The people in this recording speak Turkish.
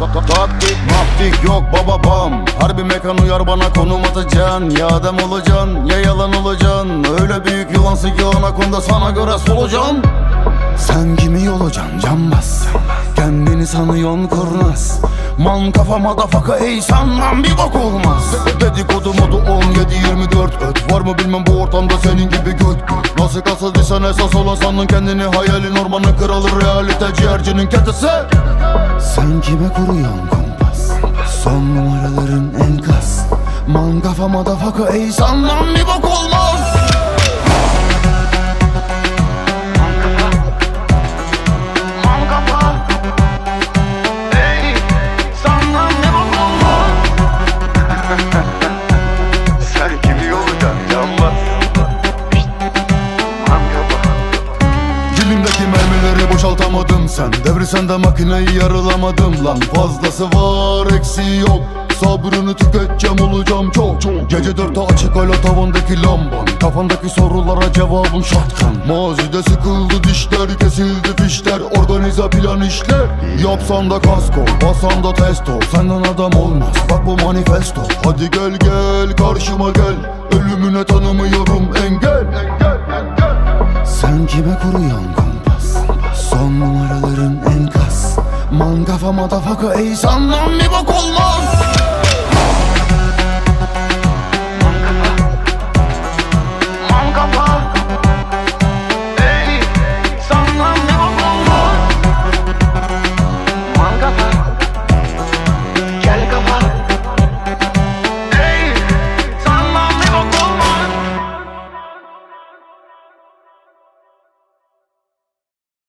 Taktik maktik yok baba bam. Harbi mekan uyar bana konum atacaksın. Ya adam olacaksın ya yalan olacaksın. Öyle büyük yılansın ki anakonda sana göre solucan. Sen kimi olacaksın cambaz Kendini sanıyorsun kurnaz. Man kafa madafaka ey sanmam bir bok olmaz. Dedikodu modu 17-24 öt Var mı bilmem bu ortamda senin gibi göt. Nasıl kasıldıysan esas olan sandın kendini Hayalin ormanın kralı realite ciğercinin ketesi Sen kime kuruyorsun kompas? Son numaraların enkaz. Man kafa madafaka ey sanmam bir bok olmaz boşaltamadım sen. Devri sende makineyi yarılamadım lan. Fazlası var eksiği yok. Sabrını tüketeceğim olacağım çok. Gece dörtte açık hala tavandaki lamban. Kafandaki sorulara cevabım şatkan. Mazide sıkıldı dişler kesildi fişler. Organize plan işler. Yapsan da kasko basan da testo. Senden adam olmaz bak bu manifesto. Hadi gel gel karşıma gel. Ölümüne tanımıyorum engel. Sen kime kuruyorsun Kafa madafaka ey sandan bir bok olmaz.